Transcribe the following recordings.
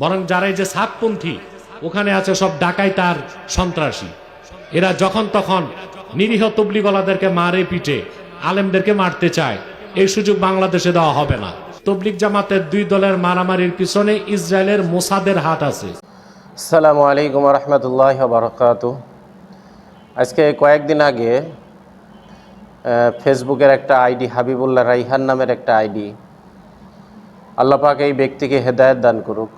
বরং যারাই যে সাতপন্থী ওখানে আছে সব ডাকাই তার সন্ত্রাসী। এরা যখন তখন নিরীহ তবলিগলাদেরকে মারে পিটে, আলেমদেরকে মারতে চায়। এই সুযোগ বাংলাদেশে দেওয়া হবে না। তবলিগ জামাতের দুই দলের মারামারির পিছনে ইসরায়েলের মোসাদের হাত আছে। আসসালামু আলাইকুম রহমতুল্লাহ বারকাত আজকে কয়েকদিন আগে ফেসবুকের একটা আইডি, হাবিবুল্লাহ রাইহান নামের একটা আইডি। আল্লাপাক এই ব্যক্তিকে হেদায়েত দান করুক।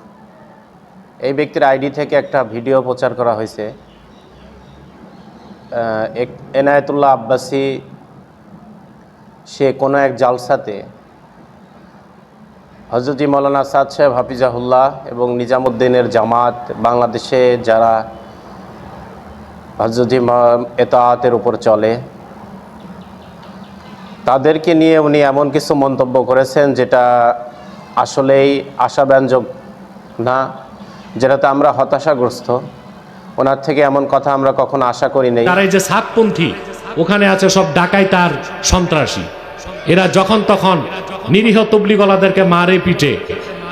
এই ব্যক্তির আইডি থেকে একটা ভিডিও প্রচার করা হয়েছে। এক- এনায়েতুল্লাহ আব্বাসী, সে কোনো এক জালসাতে হজরতি মৌলানা সাদ সাহেব হাফিজাহুল্লাহ এবং নিজামুদ্দিনের জামাত, বাংলাদেশে যারা হজরতি এতায়াতের উপর চলে, তাদেরকে নিয়ে উনি এমন কিছু মন্তব্য করেছেন যেটা আসলেই আশাব্যঞ্জক না। যেটাতে আমরা হতাশাগ্রস্ত। ওনার থেকে এমন কথা আমরা কখনো আশা করি নাই। তারা এই যে সাতপন্থী ওখানে আছে সব ডাকাই তার সন্ত্রাসী। এরা যখন তখন নিরীহ তবলিগলাদেরকে মারে পিটে,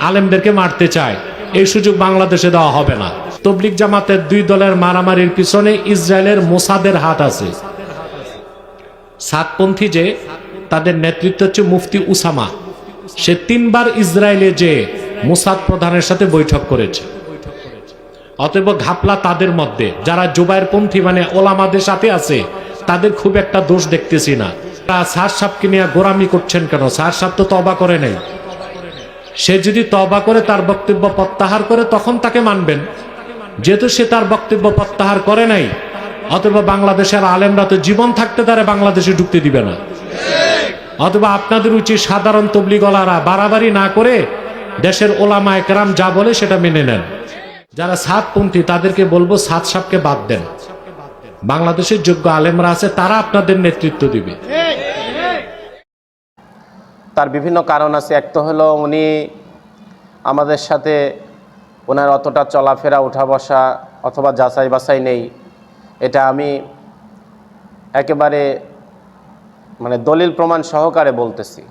আলেমদেরকে মারতে চায়। এই সুযোগ বাংলাদেশে দেওয়া হবে না। তবলিগ জামাতের দুই দলের মারামারির পিছনে ইসরায়েলের মোসাদের হাত আছে। সাতপন্থী যে, তাদের নেতৃত্ব হচ্ছে মুফতি উসামা। সে তিনবার ইসরায়েলে যে মোসাদ প্রধানের সাথে বৈঠক করেছে। অতএব ঘাপলা তাদের মধ্যে। যারা জুবাইর পন্থী মানে ওলামাদের সাথে আছে, তাদের খুব একটা দোষ দেখতেছি না। তারা সার সাপকে নিয়ে গোরামি করছেন কেন? সার সাপ তো তবা করে নেই। সে যদি তবা করে, তার বক্তব্য প্রত্যাহার করে, তখন তাকে মানবেন। যেহেতু সে তার বক্তব্য প্রত্যাহার করে নাই অথবা বাংলাদেশের আলেমরা তো জীবন থাকতে তারা বাংলাদেশে ঢুকতে দিবে না। অথবা আপনাদের উচিত সাধারণ তবলিগলারা বাড়াবাড়ি না করে দেশের ওলামা একরাম যা বলে সেটা মেনে নেন। যারা সাত সাতপন্থী, তাদেরকে বলব সাত সাপকে বাদ দেন। বাংলাদেশের যোগ্য আলেমরা আছে, তারা আপনাদের নেতৃত্ব দিবে। তার বিভিন্ন কারণ আছে। এক তো হলো উনি আমাদের সাথে ওনার অতটা চলাফেরা উঠা বসা অথবা যাচাই বাছাই নেই। এটা আমি একেবারে মানে দলিল প্রমাণ সহকারে বলতেছি।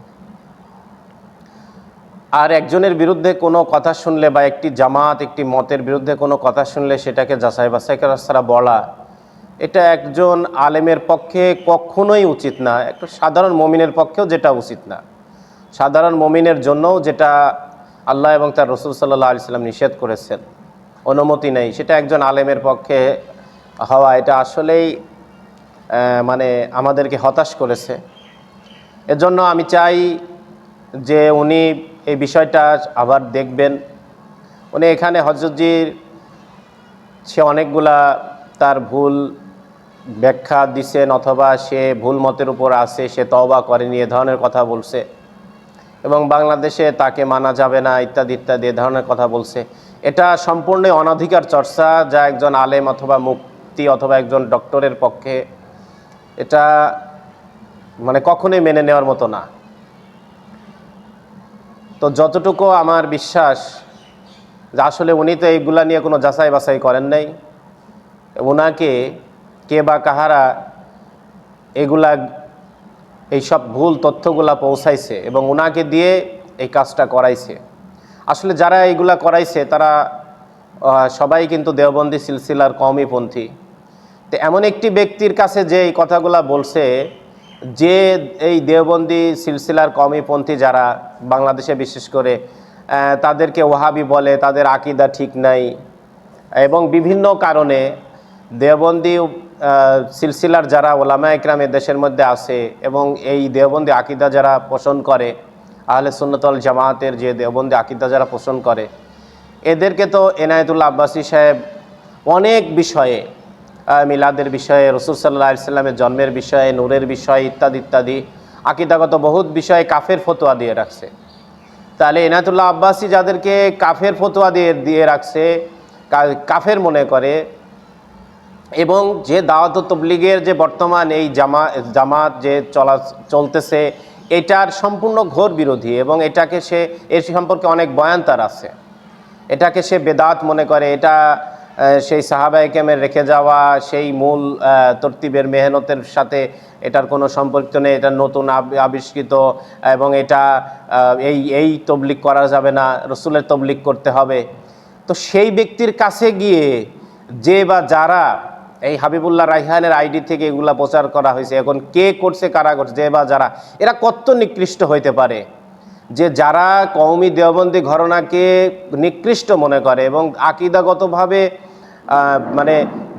আর একজনের বিরুদ্ধে কোনো কথা শুনলে বা একটি জামাত, একটি মতের বিরুদ্ধে কোনো কথা শুনলে সেটাকে যাচাই বাছাই করা ছাড়া বলা, এটা একজন আলেমের পক্ষে কখনোই উচিত না। একটা সাধারণ মমিনের পক্ষেও যেটা উচিত না। সাধারণ মমিনের জন্যও যেটা আল্লাহ এবং তার রসুল সাল্লাহ আলি সাল্লাম নিষেধ করেছেন। অনুমতি নেই। সেটা একজন আলেমের পক্ষে হওয়া, এটা আসলেই মানে আমাদেরকে হতাশ করেছে। এজন্য আমি চাই যে উনি এই বিষয়টা আবার দেখবেন। উনি এখানে হজরতজির সে অনেকগুলা তার ভুল ব্যাখ্যা দিছেন অথবা সে ভুল মতের উপর আছে, সে তওবা করেনি, এ ধরনের কথা বলছে। এবং বাংলাদেশে তাকে মানা যাবে না, ইত্যাদি ইত্যাদি, এ ধরনের কথা বলছে। এটা সম্পূর্ণ অনাধিকার চর্চা, যা একজন আলেম অথবা মুক্তি অথবা একজন ডক্টরের পক্ষে এটা মানে কখনোই মেনে নেওয়ার মতো না। তো যতটুকু আমার বিশ্বাস যে আসলে উনি তো এইগুলা নিয়ে কোনো যাচাই বাছাই করেন নাই ওনাকে কে বা কাহারা এগুলা এইসব ভুল তথ্যগুলা পৌঁছাইছে এবং ওনাকে দিয়ে এই কাজটা করাইছে। আসলে যারা এইগুলা করাইছে তারা সবাই কিন্তু দেওবন্দি সিলসিলার কমইপন্থী তো এমন একটি ব্যক্তির কাছে যে এই কথাগুলা বলছে যে এই দেওবন্দি সিলসিলার কমইপন্থী যারা বাংলাদেশে বিশেষ করে তাদেরকে ওহাবি বলে, তাদের আকিদা ঠিক নাই, এবং বিভিন্ন কারণে দেওবন্দি সিলসিলার যারা ওলামা একরাম দেশের মধ্যে আছে এবং এই দেওবন্দি আকিদা যারা পোষণ করে, আহলে সুন্নতল জামাতের যে দেওবন্দি আকিদা যারা পোষণ করে, এদেরকে তো এনায়েতুল্লাহ আব্বাসী সাহেব অনেক বিষয়ে মিলাদের বিষয়ে, রসুল সাল্লাহ সাল্লামের জন্মের বিষয়ে, নূরের বিষয়ে ইত্যাদি ইত্যাদি। আকিদাগত বহুত বিষয়ে কাফের ফতোয়া দিয়ে রাখছে। তাহলে এনায়তুল্লাহ আব্বাসী যাদেরকে কাফের ফতোয়া দিয়ে দিয়ে রাখছে কাফের মনে করে, এবং যে দাওয়াত তবলিগের যে বর্তমান এই জামা, জামাত যে চলা, চলতেছে, এটার সম্পূর্ণ ঘোর বিরোধী, এবং এটাকে সে, এর সম্পর্কে অনেক বয়ান তার আছে। এটাকে সে বেদাত মনে করে, এটা সেই সাহাবাইকেমের রেখে যাওয়া, সেই মূল তরতিবের মেহনতের সাথে এটার কোনো সম্পর্ক নেই, এটা নতুন আবিষ্কৃত, এবং এটা এই এই তবলিক করা যাবে না, রসুলের তবলিক করতে হবে। তো সেই ব্যক্তির কাছে গিয়ে যে বা যারা এই হাবিবুল্লাহ রাইহানের আইডি থেকে এগুলা প্রচার করা হয়েছে, এখন কে করছে, কারা করছে, যে বা যারা, এরা কত নিকৃষ্ট হইতে পারে? যে যারা কওমি দেওবন্দি ঘটনাকে নিকৃষ্ট মনে করে এবং আকিদাগতভাবে মানে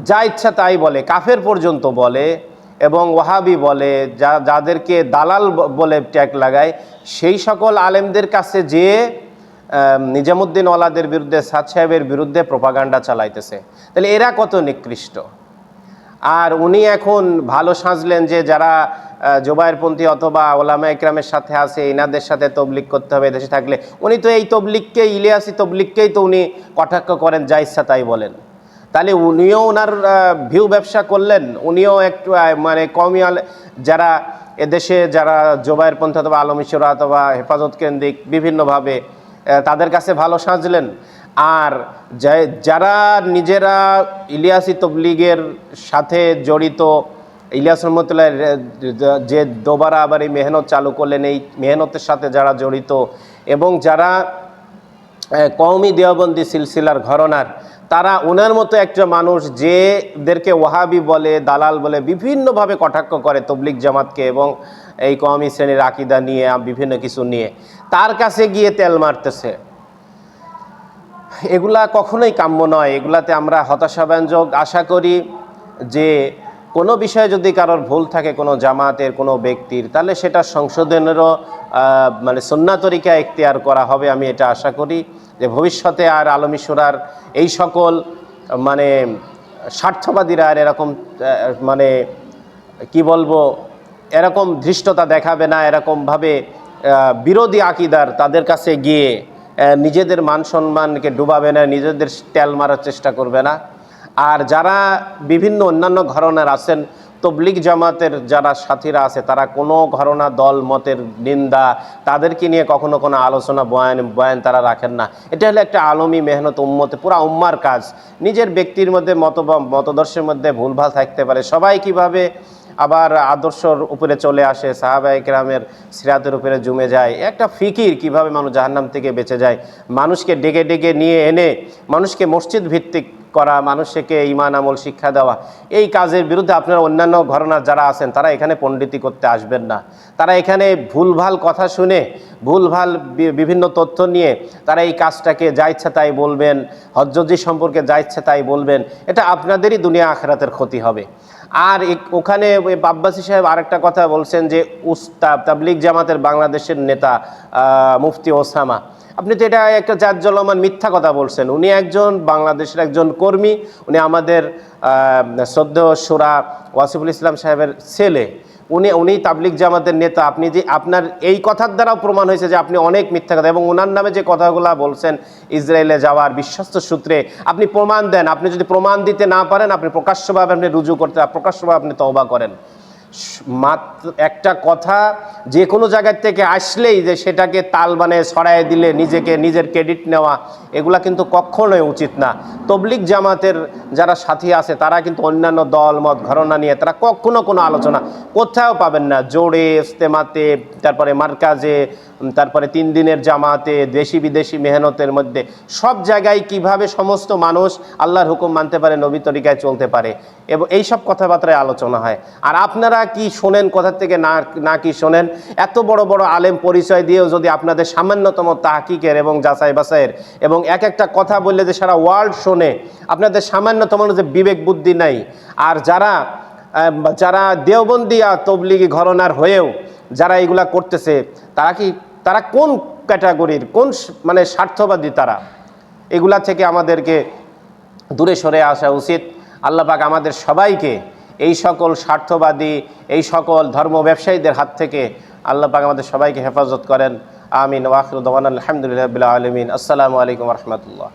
যা ইচ্ছা তাই বলে, কাফের পর্যন্ত বলে এবং ওয়াহাবি বলে, যা, যাদেরকে দালাল বলে ট্যাগ লাগায়, সেই সকল আলেমদের কাছে যে নিজামুদ্দিন ওয়ালাদের বিরুদ্ধে, সাদ সাহেবের বিরুদ্ধে প্রপাগান্ডা চালাইতেছে। তাহলে এরা কত নিকৃষ্ট? আর উনি এখন ভালো সাজলেন যে যারা জোবায়েরপন্থী অথবা ওলামা ইকরামের সাথে আছে, এনাদের সাথে তবলিক করতে হবে দেশে থাকলে, উনি তো এই তবলিককে ইলিয়াসি তবলিককেই তো উনি কটাক্ষ করেন, যা ইচ্ছা তাই বলেন। তাহলে উনিও ওনার ভিউ ব্যবসা করলেন, উনিও একটু মানে কমই যারা এদেশে যারা জোবায়েরপন্থী অথবা আলমিশরা অথবা হেফাজত কেন্দ্রিক বিভিন্নভাবে তাদের কাছে ভালো সাজলেন। আর যারা নিজেরা ইলিয়াসি তবলিগের সাথে জড়িত, ইলিয়াস রহমতুল্লাহ যে দোবারা আবার এই মেহনত চালু করলেন, এই মেহনতের সাথে যারা জড়িত এবং যারা কওমি দেওবন্দি সিলসিলার ঘরনার। তারা ওনার মতো একটা মানুষ যেদেরকে ওয়াহাবি বলে, দালাল বলে বিভিন্নভাবে কটাক্ষ করে তবলিক জামাতকে এবং এই কওমি শ্রেণির আকিদা নিয়ে, বিভিন্ন কিছু নিয়ে। তার কাছে গিয়ে তেল মারতেছে। এগুলা কখনোই কাম্য নয়। এগুলাতে আমরা হতাশাব্যঞ্জক আশা করি যে কোনো বিষয়ে যদি কারোর ভুল থাকে কোনো জামাতের কোনো ব্যক্তির, তাহলে সেটা সংশোধনেরও মানে সন্না তরিকা এখতিয়ার করা হবে, আমি এটা আশা করি। যে ভবিষ্যতে আর আলমিসুরার এই সকল মানে স্বার্থবাদীরা আর এরকম মানে কি বলব, এরকম ধৃষ্টতা দেখাবে না, এরকমভাবে বিরোধী আকিদার তাদের কাছে গিয়ে নিজেদের মান সম্মানকে ডুবাবে না, নিজেদের তেল মারার চেষ্টা করবে না। আর যারা বিভিন্ন অন্যান্য ঘরনার আছেন, তবলিগ জামাতের যারা সাথীরা আছে, তারা কোনো ঘরনা দল, মতের নিন্দা তাদেরকে নিয়ে কখনো কোনো আলোচনা, বয়ান বয়ান তারা রাখেন না। এটা হলো একটা আলমী মেহনত উম্মতে, পুরা উম্মার কাজ। নিজের ব্যক্তির মধ্যে মত মতদর্শের মধ্যে ভুলভাল থাকতে পারে। সবাই কীভাবে আবার আদর্শর উপরে চলে আসে সাহাবাই কেরামের সিরাতের উপরে জমে যায়। একটা ফিকির কীভাবে মানুষ জাহান্নাম থেকে বেঁচে যায়? মানুষকে ডেকে ডেকে নিয়ে এনে মানুষকে মসজিদ ভিত্তিক করা, মানুষকে ইমান, আমল, শিক্ষা দেওয়া, এই কাজের বিরুদ্ধে আপনার অন্যান্য ঘটনার যারা আছেন, তারা এখানে পণ্ডিতি করতে আসবেন না। তারা এখানে ভুলভাল কথা শুনে, ভুলভাল বিভিন্ন তথ্য নিয়ে তারা এই কাজটাকে যা ইচ্ছা তাই বলবেন হজ্জি সম্পর্কে যা ইচ্ছা তাই বলবেন, এটা আপনাদেরই দুনিয়া আখরাতের ক্ষতি হবে। আর ওখানে আব্বাসী সাহেব আরেকটা কথা বলছেন যে উস্তাব, তাবলিগ জামাতের বাংলাদেশের নেতা মুফতি ওসামা। আপনি তো এটা একটা জাজ্জলমান মিথ্যা কথা বলছেন। উনি একজন বাংলাদেশের একজন কর্মী, উনি আমাদের সদ্য সুরা ওয়াসিফুল ইসলাম সাহেবের ছেলে। উনি উনি তাবলিক জামাতের নেতা। আপনি যে, আপনার এই কথার দ্বারাও প্রমাণ হয়েছে যে আপনি অনেক মিথ্যা কথা। এবং ওনার নামে যে কথাগুলো বলছেন, ইসরায়েলে যাওয়ার বিশ্বস্ত সূত্রে, আপনি প্রমাণ দেন। আপনি যদি প্রমাণ দিতে না পারেন, আপনি প্রকাশ্যভাবে আপনি রুজু করতে, প্রকাশ্যভাবে আপনি তওবা করেন। মাত্র একটা কথা, যে কোনো জায়গার থেকে আসলেই যে সেটাকে তাল বানে ছড়াই দিলে নিজেকে, নিজের ক্রেডিট নেওয়া, এগুলা কিন্তু কখনোই উচিত না। তবলিক জামাতের যারা সাথী আছে, তারা কিন্তু অন্যান্য দল, মত, ঘরনা নিয়ে তারা কখনো কোনো আলোচনা কোথাও পাবেন না। জোরে ইস্তেমাতে তারপরে মার্কাজে তারপরে তিন দিনের জামাতে, দেশি বিদেশি মেহনতের মধ্যে, সব জায়গায় কীভাবে সমস্ত মানুষ আল্লাহর হুকুম মানতে পারে, নবী তরিকায় চলতে পারে, এবং এই সব কথাবার্তায় আলোচনা হয়। আর আপনারা কি শোনেন? কোথা থেকে না না কি শোনেন? এত বড় বড় আলেম পরিচয় দিয়েও যদি আপনাদের সামান্যতম তাহকিকের এবং যাচাই বাছাইয়ের এবং এক একটা কথা বললে যে সারা ওয়ার্ল্ড শোনে, আপনাদের সামান্যতম যে বিবেক বুদ্ধি নাই। আর যারা যারা দেওবন্দিয়া তবলিগি ঘরনার হয়েও যারা এগুলা করতেছে, তারা কি, তারা কোন ক্যাটাগরির, কোন মানে স্বার্থবাদী তারা? এগুলা থেকে আমাদেরকে দূরে সরে আসা উচিত। আল্লাহ পাক আমাদের সবাইকে এই সকল স্বার্থবাদী, এই সকল ধর্ম ব্যবসায়ীদের হাত থেকে আল্লাহ পাক আমাদের সবাইকে হেফাজত করেন। আমিন। ওয়াকুল দওয়ান আলহামদুলিল্লাহ আলমিন। আসসালামু আলাইকুম রহমতুল্লাহ।